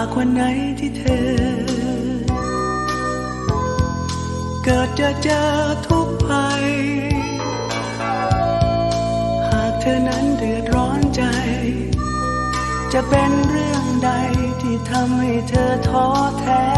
ากวันไหนที่เธอ เกิดจะเจอทุกภัย หากเธอนั้นเดือดร้อนใจ จะเป็นเรื่องใดที่ทำให้เธอท้อแท้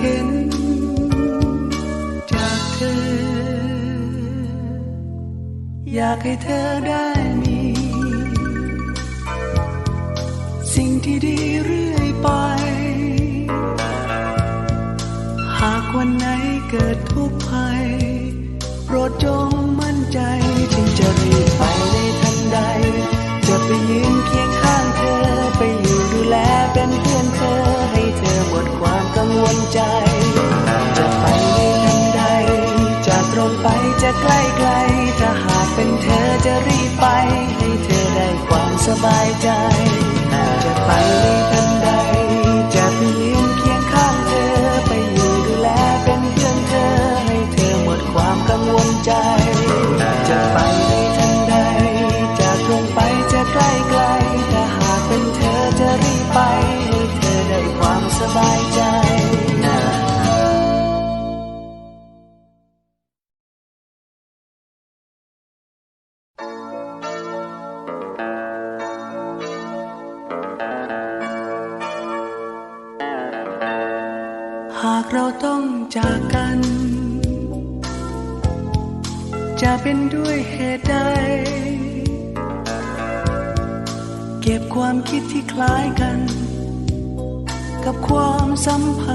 เห็นจากเธอ อยากให้เธอได้มี สิ่งที่ดีเรื่อยไป หากวันไหนเกิดทุกข์ภัย โปรดจงมั่นใจจึงจะรีบไป จะไปในทางใดจะตรงไปจะใกล้ไกล ถ้าหากเป็นเธอจะรีบไป ให้เธอได้ความสบายใจ จะไปในทาง หากเราต้องจากกัน จะเป็นด้วยเหตุใด เก็บความคิดที่คล้ายกัน กับความสัมพันธ์